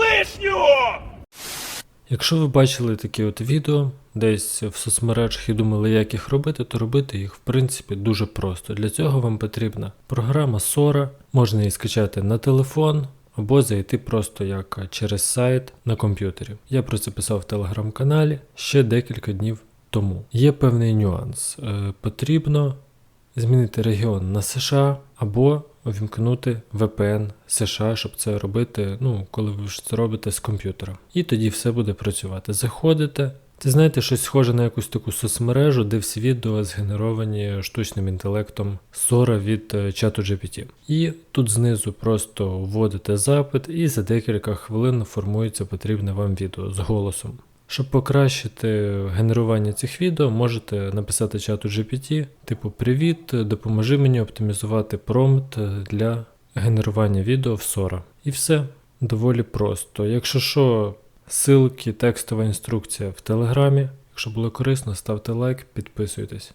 лишню! Якщо ви бачили такі от відео десь в соцмережах і думали, як їх робити, то робити їх в принципі дуже просто. Для цього вам потрібна програма Sora, можна її скачати на телефон або зайти просто як через сайт на комп'ютері. Я про це писав в телеграм-каналі ще декілька днів тому. Є певний нюанс. Е, потрібно змінити регіон на США або увімкнути VPN США, щоб це робити, ну, коли ви ж це робите з комп'ютера. І тоді все буде працювати. Заходите. Це знаєте, щось схоже на якусь таку соцмережу, де всі відео згенеровані штучним інтелектом Sora від е, чату GPT. І тут знизу просто вводите запит, і за декілька хвилин формується потрібне вам відео з голосом. Щоб покращити генерування цих відео, можете написати чату GPT, типу Привіт, допоможи мені оптимізувати промпт для генерування відео в Sora. І все доволі просто. Якщо що, ссылки, текстова інструкція в Телеграмі. Якщо було корисно, ставте лайк, підписуйтесь.